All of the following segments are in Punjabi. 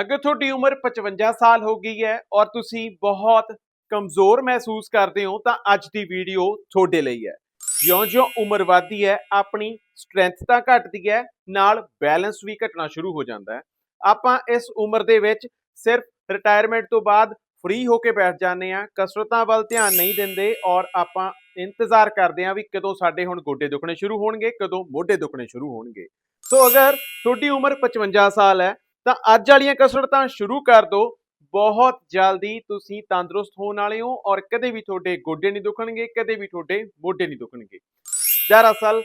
ਅਗਰ ਤੁਹਾਡੀ ਉਮਰ 55 ਸਾਲ ਹੋ ਗਈ ਹੈ ਔਰ ਤੁਸੀਂ ਬਹੁਤ ਕਮਜ਼ੋਰ ਮਹਿਸੂਸ ਕਰਦੇ ਹੋ, ਤਾਂ ਅੱਜ ਦੀ ਵੀਡੀਓ ਤੁਹਾਡੇ ਲਈ ਹੈ। ਜਿਉਂ-ਜਿਉਂ ਉਮਰ ਵੱਧਦੀ ਹੈ, ਆਪਣੀ ਸਟਰੈਂਥ ਤਾਂ ਘਟਦੀ ਹੈ, ਨਾਲ ਬੈਲੈਂਸ ਵੀ ਘਟਣਾ ਸ਼ੁਰੂ ਹੋ ਜਾਂਦਾ ਹੈ। ਆਪਾਂ ਇਸ ਉਮਰ ਦੇ ਵਿੱਚ ਸਿਰਫ ਰਿਟਾਇਰਮੈਂਟ ਤੋਂ ਬਾਅਦ ਫ੍ਰੀ ਹੋ ਕੇ ਬੈਠ ਜਾਂਦੇ ਆ ਕਸਰਤਾਂ ਵੱਲ ਧਿਆਨ ਨਹੀਂ ਦਿੰਦੇ ਔਰ ਆਪਾਂ ਇੰਤਜ਼ਾਰ ਕਰਦੇ ਆ ਵੀ ਕਦੋਂ ਸਾਡੇ ਹੁਣ ਗੋਡੇ ਦੁਖਣੇ ਸ਼ੁਰੂ ਹੋਣਗੇ, ਕਦੋਂ ਮੋਢੇ ਦੁਖਣੇ ਸ਼ੁਰੂ ਹੋਣਗੇ। ਸੋ ਅਗਰ ਤੁਹਾਡੀ ਉਮਰ 55 ਸਾਲ ਹੈ ਤਾਂ ਅੱਜ ਵਾਲੀਆਂ ਕਸਰਤਾਂ ਸ਼ੁਰੂ ਕਰ ਦਿਓ। ਬਹੁਤ ਜਲਦੀ ਤੁਸੀਂ ਤੰਦਰੁਸਤ ਹੋਣ ਵਾਲੇ ਹੋ ਔਰ ਕਦੇ ਵੀ ਤੁਹਾਡੇ ਗੋਡੇ ਨਹੀਂ ਦੁਖਣਗੇ, ਕਦੇ ਵੀ ਤੁਹਾਡੇ ਮੋਢੇ ਨਹੀਂ ਦੁਖਣਗੇ। ਦਰਅਸਲ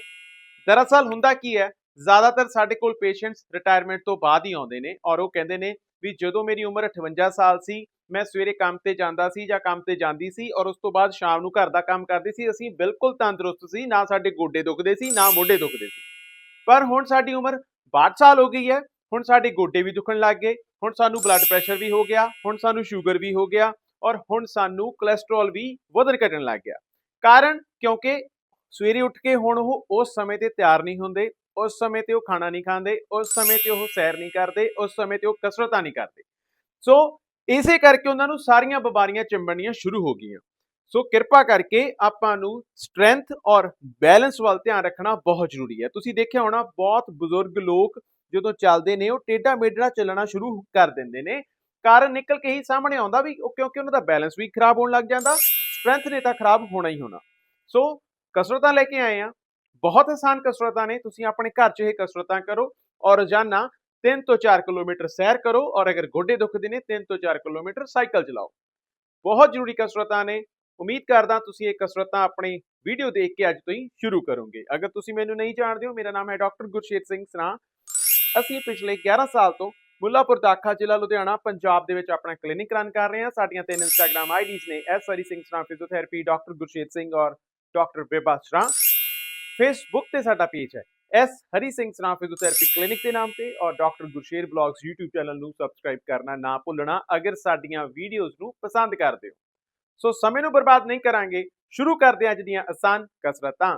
ਦਰਅਸਲ ਹੁੰਦਾ ਕੀ ਹੈ? ਜ਼ਿਆਦਾਤਰ ਸਾਡੇ ਕੋਲ ਪੇਸ਼ੈਂਟਸ ਰਿਟਾਇਰਮੈਂਟ ਤੋਂ ਬਾਅਦ ਹੀ ਆਉਂਦੇ ਨੇ ਔਰ ਉਹ ਕਹਿੰਦੇ ਨੇ ਵੀ ਜਦੋਂ ਮੇਰੀ ਉਮਰ 58 ਸਾਲ ਸੀ, ਮੈਂ ਸਵੇਰੇ ਕੰਮ ਤੇ ਜਾਂਦਾ ਸੀ ਜਾਂ ਕੰਮ ਤੇ ਜਾਂਦੀ ਸੀ ਔਰ ਉਸ ਤੋਂ ਬਾਅਦ ਸ਼ਾਮ ਨੂੰ ਘਰ ਦਾ ਕੰਮ ਕਰਦੀ ਸੀ, ਅਸੀਂ ਬਿਲਕੁਲ ਤੰਦਰੁਸਤ ਸੀ, ਨਾ ਸਾਡੇ ਗੋਡੇ ਦੁਖਦੇ ਸੀ, ਨਾ ਮੋਢੇ ਦੁਖਦੇ ਸੀ। ਪਰ ਹੁਣ ਸਾਡੀ ਉਮਰ 62 ਸਾਲ ਹੋ ਗਈ ਹੈ। ਹੁਣ ਸਾਡੇ ਗੋਡੇ ਵੀ ਦੁਖਣ ਲੱਗ ਗਏ, ਹੁਣ ਸਾਨੂੰ ਬਲੱਡ ਪ੍ਰੈਸ਼ਰ ਵੀ ਹੋ ਗਿਆ, ਹੁਣ ਸਾਨੂੰ ਸ਼ੂਗਰ ਵੀ ਹੋ ਗਿਆ ਔਰ ਹੁਣ ਸਾਨੂੰ ਕੋਲੇਸਟ੍ਰੋਲ ਵੀ ਵਧਣ ਘਟਣ ਲੱਗ ਗਿਆ। ਕਾਰਨ ਕਿਉਂਕਿ ਸਵੇਰੇ ਉੱਠ ਕੇ ਹੁਣ ਉਹ ਉਸ ਸਮੇਂ ਤੇ ਤਿਆਰ ਨਹੀਂ ਹੁੰਦੇ, ਉਸ ਸਮੇਂ ਤੇ ਉਹ ਖਾਣਾ ਨਹੀਂ ਖਾਂਦੇ, ਉਸ ਸਮੇਂ ਤੇ ਉਹ ਸੈਰ ਨਹੀਂ ਕਰਦੇ, ਉਸ ਸਮੇਂ ਤੇ ਉਹ ਕਸਰਤਾਂ ਨਹੀਂ ਕਰਦੇ। ਸੋ ਇਸੇ ਕਰਕੇ ਉਹਨਾਂ ਨੂੰ ਸਾਰੀਆਂ ਬਿਮਾਰੀਆਂ ਚਿੰਬੜਨੀਆਂ ਸ਼ੁਰੂ ਹੋ ਗਈਆਂ। ਸੋ ਕਿਰਪਾ ਕਰਕੇ ਆਪਾਂ ਨੂੰ ਸਟਰੈਂਥ ਔਰ ਬੈਲੈਂਸ ਵੱਲ ਧਿਆਨ ਰੱਖਣਾ ਬਹੁਤ ਜ਼ਰੂਰੀ ਹੈ। ਤੁਸੀਂ ਦੇਖਿਆ ਹੋਣਾ, ਬਹੁਤ ਬਜ਼ੁਰਗ ਲੋਕ ਜਦੋਂ ਚੱਲਦੇ ਨੇ, ਉਹ ਟੇਢਾ ਮੇਢਾ ਚੱਲਣਾ ਸ਼ੁਰੂ ਕਰ ਦਿੰਦੇ ਨੇ। ਕਾਰਨ ਨਿਕਲ ਕੇ ਹੀ ਸਾਹਮਣੇ ਆਉਂਦਾ ਵੀ ਉਹ ਕਿਉਂਕਿ ਉਹਨਾਂ ਦਾ ਬੈਲੈਂਸ ਵੀ ਖਰਾਬ ਹੋਣ ਲੱਗ ਜਾਂਦਾ ਸਟਰੈਂਥ ਨੇ ਤਾਂ ਖਰਾਬ ਹੋਣਾ ਹੀ ਹੋਣਾ। ਸੋ ਕਸਰਤਾਂ ਲੈ ਕੇ ਆਏ ਆ ਬਹੁਤ ਆਸਾਨ ਕਸਰਤਾਂ ਨੇ, ਤੁਸੀਂ ਆਪਣੇ ਘਰ 'ਚ ਇਹ ਕਸਰਤਾਂ ਕਰੋ ਔਰ ਰੋਜ਼ਾਨਾ 3 ਤੋਂ 4 ਕਿਲੋਮੀਟਰ ਸੈਰ ਕਰੋ ਔਰ ਅਗਰ ਗੋਡੇ ਦੁਖਦੇ ਨੇ 3 ਤੋਂ 4 ਕਿਲੋਮੀਟਰ ਸਾਈਕਲ ਚਲਾਓ। ਬਹੁਤ ਜ਼ਰੂਰੀ ਕਸਰਤਾਂ ਨੇ। ਉਮੀਦ ਕਰਦਾ ਤੁਸੀਂ ਇਹ ਕਸਰਤਾਂ ਆਪਣੀ ਵੀਡੀਓ ਦੇਖ ਕੇ ਅੱਜ ਤੋਂ ਹੀ ਸ਼ੁਰੂ ਕਰੋਗੇ। ਅਗਰ ਤੁਸੀਂ ਮੈਨੂੰ ਨਹੀਂ ਜਾਣਦੇ ਹੋ, ਮੇਰਾ ਨਾਮ ਹੈ ਡਾਕਟਰ ਗੁਰਸ਼ੇਤ ਸਿੰਘ ਸਰਾ। ਅਸੀਂ ਪਿਛਲੇ 11 ਸਾਲ ਤੋਂ ਮੁੱਲਾਪੁਰ ਦਾਖਾ ਜ਼ਿਲ੍ਹਾ ਲੁਧਿਆਣਾ, ਪੰਜਾਬ ਦੇ ਵਿੱਚ ਆਪਣਾ ਕਲੀਨਿਕ ਰਨ ਕਰ ਰਹੇ ਹਾਂ। ਸਾਡੀਆਂ ਤਿੰਨ ਇੰਸਟਾਗ੍ਰam ਆਈਡੀਜ਼ ਨੇ S Hari Singh Sara physiotherapy doctor Gursher Singh ਔਰ ਡਾਕਟਰ ਬੇਬਾ ਸਰਾ ਫੇਸਬੁੱਕ ਤੇ ਸਾਡਾ ਪੇਜ ਹੈ S Hari Singh Sara physiotherapy clinic ਦੇ ਨਾਮ ਤੇ ਔਰ doctor Gursher blogs YouTube channel ਨੂੰ ਸਬਸਕ੍ਰਾਈਬ ਕਰਨਾ ਨਾ ਭੁੱਲਣਾ, ਅਗਰ ਸਾਡੀਆਂ ਵੀਡੀਓਜ਼ ਨੂੰ ਪਸੰਦ ਕਰਦੇ ਹੋ। ਸੋ ਸਮੇਂ ਨੂੰ ਬਰਬਾਦ ਨਹੀਂ ਕਰਾਂਗੇ। ਸ਼ੁਰੂ ਕਰਦੇ ਹਾਂ ਅੱਜ ਦੀਆਂ ਆਸਾਨ ਕਸਰਤਾਂ।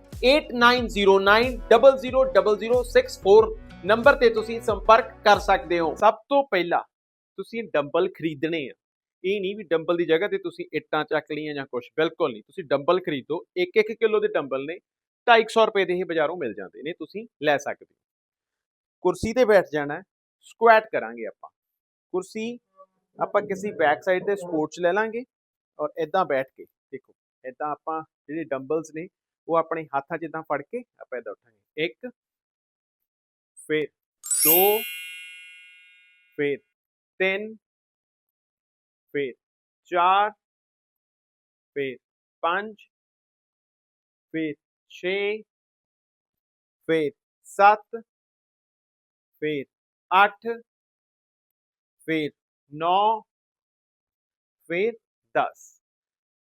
8909000064 ਨੰਬਰ ਤੇ ਤੁਸੀਂ ਸੰਪਰਕ ਕਰ ਸਕਦੇ ਹੋ। ਸਭ ਤੋਂ ਪਹਿਲਾਂ ਤੁਸੀਂ ਡੰਬਲ ਖਰੀਦਣੇ ਆ। ਇਹ ਨਹੀਂ ਵੀ ਡੰਬਲ ਦੀ ਜਗ੍ਹਾ ਤੇ ਤੁਸੀਂ ਇੱਟਾਂ ਚੱਕ ਲਈਆਂ ਜਾਂ ਕੁਝ ਬਿਲਕੁਲ ਨਹੀਂ। ਤੁਸੀਂ ਡੰਬਲ ਖਰੀਦੋ। 1-1 ਕਿਲੋ ਦੇ ਡੰਬਲ ਨੇ 250 ਰੁਪਏ ਦੇ ਹੀ ਬਾਜ਼ਾਰੋਂ ਮਿਲ ਜਾਂਦੇ ਨੇ, ਤੁਸੀਂ ਲੈ ਸਕਦੇ ਹੋ। ਕੁਰਸੀ ਤੇ ਬੈਠ ਜਾਣਾ ਸਕੁਐਟ ਕਰਾਂਗੇ ਆਪਾਂ। ਕੁਰਸੀ ਆਪਾਂ ਕਿਸੇ ਬੈਕ ਸਾਈਡ ਤੇ ਸਪੋਰਟ 'ਚ ਲੈ ਲਾਂਗੇ ਔਰ ਇਦਾਂ ਬੈਠ ਕੇ ਦੇਖੋ ਇਦਾਂ ਆਪਾਂ ਜਿਹੜੇ ਡੰਬਲਸ ਨੇ ਉਹ ਆਪਣੇ ਹੱਥਾਂ 'ਚ ਇਦਾਂ ਫੜ ਕੇ ਆਪਾਂ ਇਦਾਂ ਉਠਾਂਗੇ ਇੱਕ ਫਿਰ ਦੋ ਫਿਰ ਤਿੰਨ ਫਿਰ ਚਾਰ ਫਿਰ ਪੰਜ ਫਿਰ 6 ਫਿਰ 7 ਫਿਰ 8 ਫਿਰ 9 ਫਿਰ 10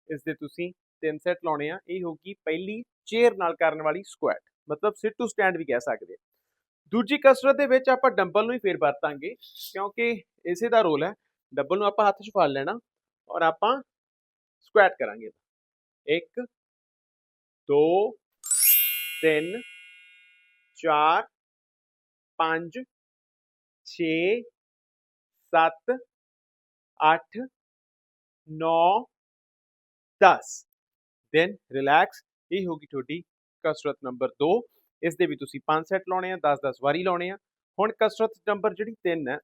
ਇਸ ਦੇ ਤੁਸੀਂ ਤਿੰਨ ਸੈੱਟ ਲਾਉਣੇ ਆ, ਇਹ ਹੋਗੀ ਪਹਿਲੀ ਚੇਅਰ ਨਾਲ ਕਰਨ ਵਾਲੀ ਸਕੁਐਟ ਮਤਲਬ ਸਿਟ ਟੂ ਸਟੈਂਡ ਵੀ ਕਹਿ ਸਕਦੇ ਆ। ਦੂਜੀ ਕਸਰਤ ਦੇ ਵਿੱਚ ਆਪਾਂ ਡੰਬਲ ਨੂੰ ਹੀ ਫੇਰ ਵਰਤਾਂਗੇ, ਕਿਉਂਕਿ ਇਸੇ ਦਾ ਰੋਲ ਹੈ ਡੰਬਲ ਨੂੰ ਆਪਾਂ ਹੱਥ 'ਚ ਫੜ ਲੈਣਾ ਔਰ ਆਪਾਂ ਸਕੁਐਟ ਕਰਾਂਗੇ। 1 2 3 4 5 6 7 8 9 10 ਦੈਨ ਰਿਲੈਕਸ ਇਹ ਹੋਗੀ ਤੁਹਾਡੀ ਕਸਰਤ ਨੰਬਰ 2 ਇਸ ਦੇ ਵੀ ਤੁਸੀਂ 5 ਸੈਟ ਲਾਉਣੇ ਆ 10 10 ਵਾਰੀ ਲਾਉਣੇ ਆ। ਹੁਣ ਕਸਰਤ ਨੰਬਰ ਜਿਹੜੀ 3 ਹੈ,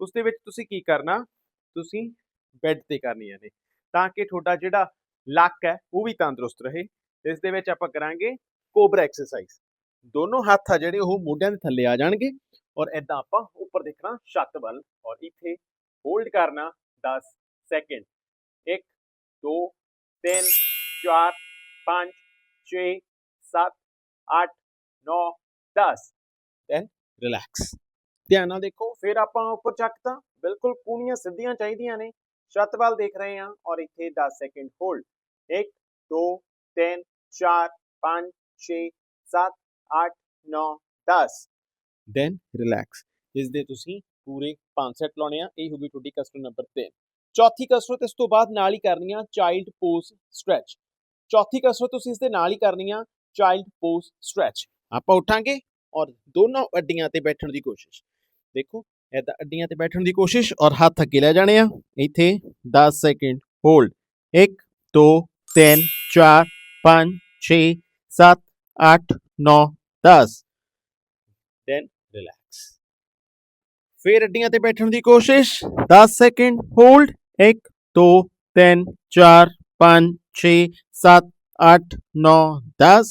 ਉਸ ਦੇ ਵਿੱਚ ਤੁਸੀਂ ਕੀ ਕਰਨਾ, ਤੁਸੀਂ ਬੈੱਡ ਤੇ ਕਰਨੀਆਂ ਨੇ। ਤਾਂ ਕਿ ਤੁਹਾਡਾ ਜਿਹੜਾ ਲੱਕ ਹੈ, ਉਹ ਵੀ ਤੰਦਰੁਸਤ ਰਹੇ। ਇਸ ਦੇ ਵਿੱਚ ਆਪਾਂ ਕਰਾਂਗੇ ਕੋਬਰਾ ਐਕਸਰਸਾਈਜ਼ ਦੋਨੋਂ ਹੱਥ ਆ ਜਿਹੜੇ, ਉਹ ਮੋਢਿਆਂ ਦੇ ਥੱਲੇ ਆ ਜਾਣਗੇ ਔਰ ਐਦਾਂ ਆਪਾਂ ਉੱਪਰ ਦੇਖਣਾ ਛੱਤ ਵੱਲ ਔਰ ਇੱਥੇ ਹੋਲਡ ਕਰਨਾ 10 ਸੈਕਿੰਡ 1 2 3 4 5 6 7 8 9 10 ਦੈਨ ਰਿਲੈਕਸ ਧਿਆਨ ਨਾਲ ਦੇਖੋ ਫਿਰ ਆਪਾਂ ਉੱਪਰ ਚੱਕਤਾ ਬਿਲਕੁਲ ਕੂਣੀਆਂ ਸਿੱਧੀਆਂ ਚਾਹੀਦੀਆਂ ਨੇ ਛੱਤ ਵੱਲ ਦੇਖ ਰਹੇ ਹਾਂ ਔਰ ਇੱਥੇ 10 ਸੈਕਿੰਡ ਹੋਲਡ 1 2 3 4 5 6 7 8 9 10 ਦੈਨ ਰਿਲੈਕਸ ਇਸ ਦੇ ਤੁਸੀਂ ਪੂਰੇ 5 ਸੈਟ ਲਾਉਣੇ ਆ ਇਹ ਹੋਗੀ ਤੁਹਾਡੀ ਕਸਰਤ ਨੰਬਰ 3 ਚੌਥੀ ਕਸਰਤ ਇਸ ਤੋਂ ਬਾਅਦ ਨਾਲ ਹੀ ਕਰਨੀ ਆ ਚਾਈਲਡ ਪੋਜ਼ ਸਟ੍ਰੈਚ ਚੌਥੀ ਕਸਰਤ ਤੁਸੀਂ ਇਸ ਦੇ ਨਾਲ ਹੀ ਕਰਨੀ ਆ ਚਾਈਲਡ ਪੋਜ਼ ਸਟ੍ਰੈਚ ਆਪਾਂ ਉਠਾਂਗੇ ਔਰ ਦੋਨੋਂ ਅੱਡੀਆਂ ਤੇ ਬੈਠਣ ਦੀ ਕੋਸ਼ਿਸ਼। ਦੇਖੋ, ਏਦਾਂ ਅੱਡੀਆਂ ਤੇ ਬੈਠਣ ਦੀ ਕੋਸ਼ਿਸ਼ ਔਰ ਹੱਥ ਅੱਗੇ ਲੈ ਜਾਣੇ ਆ। ਇੱਥੇ 10 ਸੈਕਿੰਡ ਹੋਲਡ 1 2 3 4 5 6 7 8 9 10 ਦੈਨ ਰਿਲੈਕਸ ਫਿਰ ਅੱਡੀਆਂ ਤੇ ਬੈਠਣ ਦੀ ਕੋਸ਼ਿਸ਼। 10 ਸੈਕਿੰਡ ਹੋਲਡ 1 2 3 4 5 6 7 8 9 10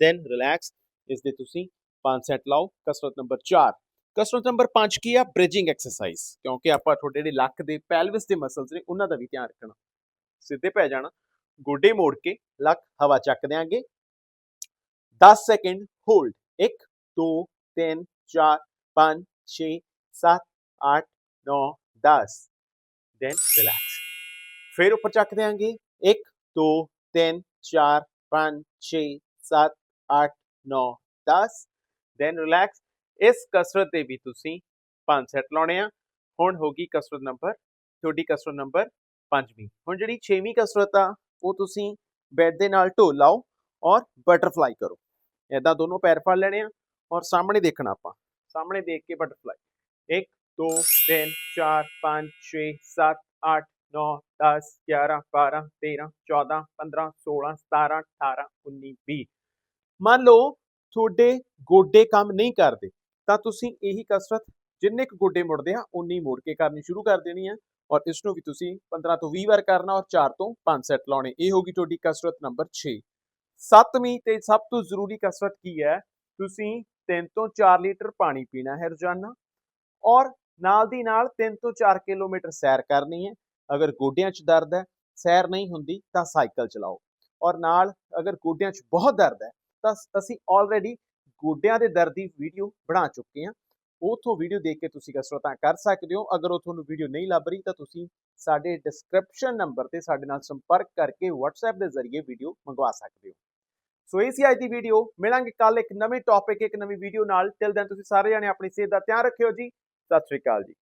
ਦੈਨ ਰਿਲੈਕਸ ਇਸ ਦੇ ਤੁਸੀਂ ਪੰਜ ਸੈਟ ਲਾਓ। ਕਸਰਤ ਨੰਬਰ 4 ਕਸਰਤ ਨੰਬਰ 5 ਕੀ ਆ? ਬ੍ਰਿਜਿੰਗ ਐਕਸਰਸਾਈਜ਼ ਕਿਉਂਕਿ ਆਪਾਂ ਤੁਹਾਡੇ ਜਿਹੜੇ ਲੱਕ ਦੇ ਪੈਲਵਿਸ ਦੇ ਮਸਲਸ ਨੇ, ਉਹਨਾਂ ਦਾ ਵੀ ਧਿਆਨ ਰੱਖਣਾ। ਸਿੱਧੇ ਪੈ ਜਾਣਾ। ਗੋਡੇ ਮੋੜ ਕੇ ਲੱਕ ਹਵਾ ਚੱਕ ਦਿਆਂਗੇ। 10 ਸੈਕਿੰਡ ਹੋਲਡ। 1 2 3 4 5 6 7 8 9 10 ਦੈਨ ਰਿਲੈਕਸ ਫਿਰ ਉੱਪਰ ਚੱਕ ਦਿਆਂਗੇ। 1 2 3 4 5 6 7 8 9 10 ਦੈਨ ਰਿਲੈਕਸ ਇਸ ਕਸਰਤ ਦੇ ਵੀ ਤੁਸੀਂ ਪੰਜ ਸੈੱਟ ਲਾਉਣੇ ਆ। ਹੁਣ ਹੋਗੀ ਕਸਰਤ ਨੰਬਰ, ਤੁਹਾਡੀ ਕਸਰਤ ਨੰਬਰ 5ਵੀਂ ਹੁਣ ਜਿਹੜੀ 6ਵੀਂ ਕਸਰਤ ਆ, ਉਹ ਤੁਸੀਂ ਬੈੱਡ ਦੇ ਨਾਲ ਢੋ ਲਾਓ ਔਰ ਬਟਰਫਲਾਈ ਕਰੋ। ਐਦਾਂ ਦੋਨੋਂ ਪੈਰ ਫੜ ਲੈਣੇ ਆ ਔਰ ਸਾਹਮਣੇ ਦੇਖਣਾ ਆਪਾਂ। ਸਾਹਮਣੇ ਦੇਖ ਕੇ ਬਟਰਫਲਾਈ। 1 2 3 4 5 6 7 8 9 10 11 12 13 14 15 16 17 18 19 20 ਮੰਨ ਲਓ ਤੁਹਾਡੇ ਗੋਡੇ ਕੰਮ ਨਹੀਂ ਕਰਦੇ, ਤਾਂ ਤੁਸੀਂ ਇਹੀ ਕਸਰਤ ਜਿੰਨੇ ਕੁ ਗੋਡੇ ਮੁੜਦੇ ਆ ਉਨੀ ਮੋੜ ਕੇ ਕਰਨੀ ਸ਼ੁਰੂ ਕਰ ਦੇਣੀ ਹੈ ਔਰ ਇਸ ਨੂੰ ਵੀ ਤੁਸੀਂ 15 ਤੋਂ 20 ਵਾਰ ਕਰਨਾ ਔਰ 4 ਤੋਂ 5 ਸੈੱਟ ਲਾਉਣੇ, ਇਹ ਹੋਗੀ ਤੁਹਾਡੀ ਕਸਰਤ ਨੰਬਰ 6 ਸੱਤਵੀਂ ਤੇ ਸਭ ਤੋਂ ਜ਼ਰੂਰੀ ਕਸਰਤ ਕੀ ਹੈ? ਤੁਸੀਂ 3 ਤੋਂ 4 ਲੀਟਰ ਪਾਣੀ ਪੀਣਾ ਹੈ ਰੋਜ਼ਾਨਾ ਔਰ ਨਾਲ ਦੀ ਨਾਲ 3 ਤੋਂ 4 ਕਿਲੋਮੀਟਰ ਸੈਰ ਕਰਨੀ ਹੈ ਅਗਰ ਗੋਡਿਆਂ 'ਚ ਦਰਦ ਹੈ, ਸੈਰ ਨਹੀਂ ਹੁੰਦੀ ਤਾਂ ਸਾਈਕਲ ਚਲਾਓ। ਔਰ ਨਾਲ ਅਗਰ ਗੋਡਿਆਂ 'ਚ ਬਹੁਤ ਦਰਦ ਹੈ, ਤਾਂ ਅਸੀਂ ਆਲਰੇਡੀ ਗੋਡਿਆਂ ਦੇ ਦਰਦ ਦੀ ਵੀਡੀਓ ਬਣਾ ਚੁੱਕੇ ਹਾਂ। ਉਥੋਂ ਵੀਡੀਓ ਦੇਖ ਕੇ ਤੁਸੀਂ ਕਸਰਤਾਂ ਕਰ ਸਕਦੇ ਹੋ। ਅਗਰ ਉਹ ਤੁਹਾਨੂੰ ਵੀਡੀਓ ਨਹੀਂ ਲੱਭ ਰਹੀ ਤਾਂ ਤੁਸੀਂ ਸਾਡੇ ਡਿਸਕ੍ਰਿਪਸ਼ਨ ਨੰਬਰ ਤੇ ਸਾਡੇ ਨਾਲ ਸੰਪਰਕ ਕਰਕੇ WhatsApp ਦੇ ਜ਼ਰੀਏ ਵੀਡੀਓ ਮੰਗਵਾ ਸਕਦੇ ਹੋ। ਸੋ ਇਹ ਸੀ ਅੱਜ ਦੀ ਵੀਡੀਓ ਮਿਲਾਂਗੇ ਕੱਲ ਇੱਕ ਨਵੇਂ ਟੌਪਿਕ ਇੱਕ ਨਵੀਂ ਵੀਡੀਓ ਨਾਲ। ਟਿਲ ਦੈਨ ਤੁਸੀਂ ਸਾਰੇ ਜਾਣੇ ਆਪਣੀ ਸਿਹਤ ਦਾ ਧਿਆਨ ਰੱਖਿਓ ਜੀ। ਸਤਿ ਸ਼੍ਰੀ ਅਕਾਲ ਜੀ।